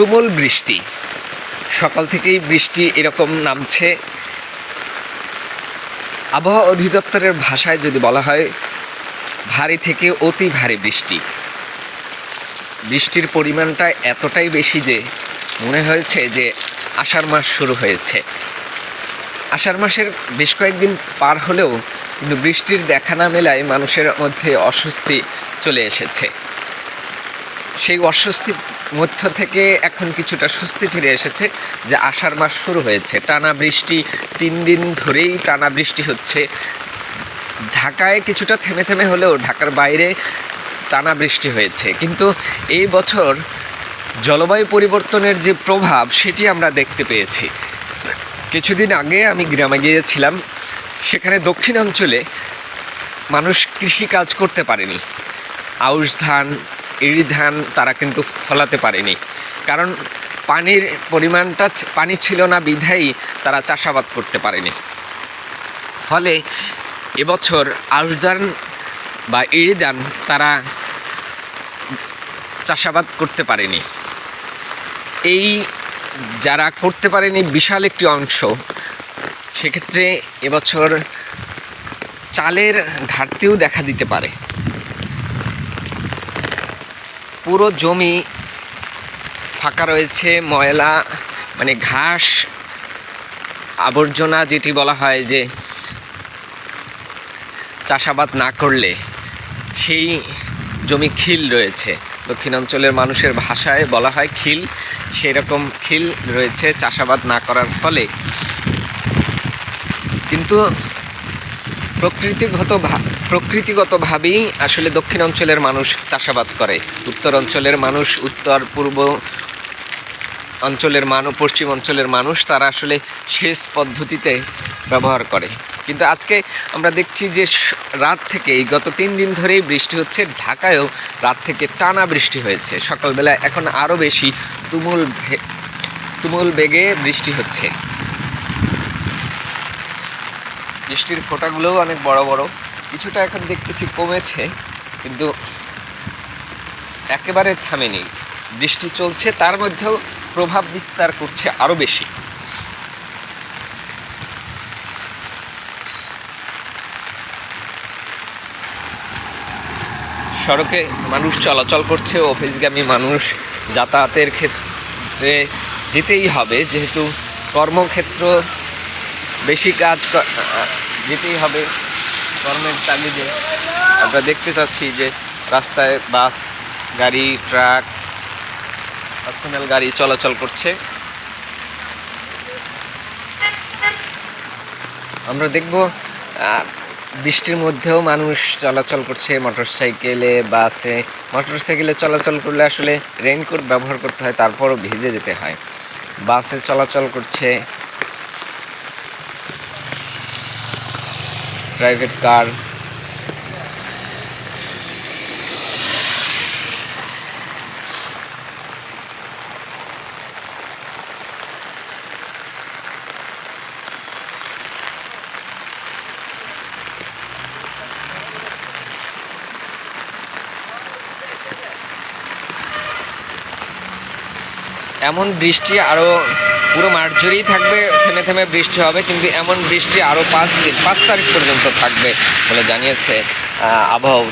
তুমুল বৃষ্টি। সকাল থেকেই বৃষ্টি এরকম নামছে। আবহাওয়া অধিদপ্তরের ভাষায় যদি বলা হয়, ভারী থেকে অতি ভারী বৃষ্টি। বৃষ্টির পরিমাণটা এতটাই বেশি যে মনে হয়েছে যে আষাঢ় মাস শুরু হয়েছে। আষাঢ় মাসের বেশ কয়েকদিন পার হলেও কিন্তু বৃষ্টির দেখা না মেলায় মানুষের মধ্যে অস্বস্তি চলে এসেছে। সেই অস্বস্তির মধ্য থেকে এখন কিছুটা স্বস্তি ফিরে এসেছে যে আষাঢ় মাস শুরু হয়েছে। টানা বৃষ্টি, তিন দিন ধরেই টানা বৃষ্টি হচ্ছে। ঢাকায় কিছুটা থেমে থেমে হলেও ঢাকার বাইরে টানা বৃষ্টি হয়েছে। কিন্তু এই বছর জলবায়ু পরিবর্তনের যে প্রভাব, সেটি আমরা দেখতে পেয়েছি। কিছুদিন আগে আমি গ্রামে গিয়েছিলাম, সেখানে দক্ষিণ অঞ্চলে মানুষ কৃষি কাজ করতে পারেনি। আউশ ধান ইরি ধান তারা কিন্তু ফলাতে পারেনি। কারণ পানির পরিমাণটা পানি ছিল না বিধাই তারা চাষাবাদ করতে পারেনি। ফলে এবছর আউশ ধান বা ইরি ধান তারা চাষাবাদ করতে পারেনি। এই যারা করতে পারেনি বিশাল একটি অংশ, সেক্ষেত্রে এবছর চালের ঘাটতিও দেখা দিতে পারে। পুরো জমি ফাঁকা রয়েছে, ময়লা মানে ঘাস, আবর্জনা যেটি বলা হয় যে চাষাবাদ না করলে সেই জমি খিল রয়েছে। দক্ষিণাঞ্চলের মানুষের ভাষায় বলা হয় খিল, সেরকম খিল রয়েছে চাষাবাদ না করার ফলে। কিন্তু প্রকৃতিগত প্রকৃতিগতভাবেই আসলে দক্ষিণ অঞ্চলের মানুষ চাষাবাদ করে। উত্তর অঞ্চলের মানুষ, উত্তর, পূর্ব অঞ্চলের মানুষ পশ্চিম অঞ্চলের মানুষ তারা আসলে সেচ পদ্ধতিতে ব্যবহার করে। কিন্তু আজকে আমরা দেখছি যে রাত থেকে এই গত তিন দিন ধরেই বৃষ্টি হচ্ছে। ঢাকায়ও রাত থেকে টানা বৃষ্টি হয়েছে। সকালবেলা এখন আরও বেশি তুমুল তুমুল বেগে বৃষ্টি হচ্ছে। বৃষ্টির ফোঁটাগুলোও অনেক বড় বড়। কিছুটা এখন দেখতেছি কমেছে, কিন্তু একেবারে থামেনি। বৃষ্টি চলছে, তার মধ্যেও প্রভাব বিস্তার করছে আরও বেশি। সড়কে মানুষ চলাচল করছে, অফিসগামী মানুষ যাতায়াতের ক্ষেত্রে যেতেই হবে, যেহেতু কর্মক্ষেত্র বেশি কাজ যেতেই হবে। কর্মের তাগিদে আমরা দেখতে চাচ্ছি যে রাস্তায় বাস, গাড়ি, ট্রাক পার্সোনাল গাড়ি চলাচল করছে। আমরা দেখব বৃষ্টির মধ্যেও মানুষ চলাচল করছে মোটরসাইকেলে বাসে মোটরসাইকেলে চলাচল করলে আসলে রেইনকোট ব্যবহার করতে হয়, তারপরও ভিজে যেতে হয়। বাসে চলাচল করছে প্রাইভেট কার এমন বৃষ্টি আরও পুরো মাঠ জুড়েই থাকবে, থেমে থেমে বৃষ্টি হবে, কিন্তু এমন বৃষ্টি আরও পাঁচ দিন, পাঁচ তারিখ পর্যন্ত থাকবে বলে জানিয়েছে আবহাওয়া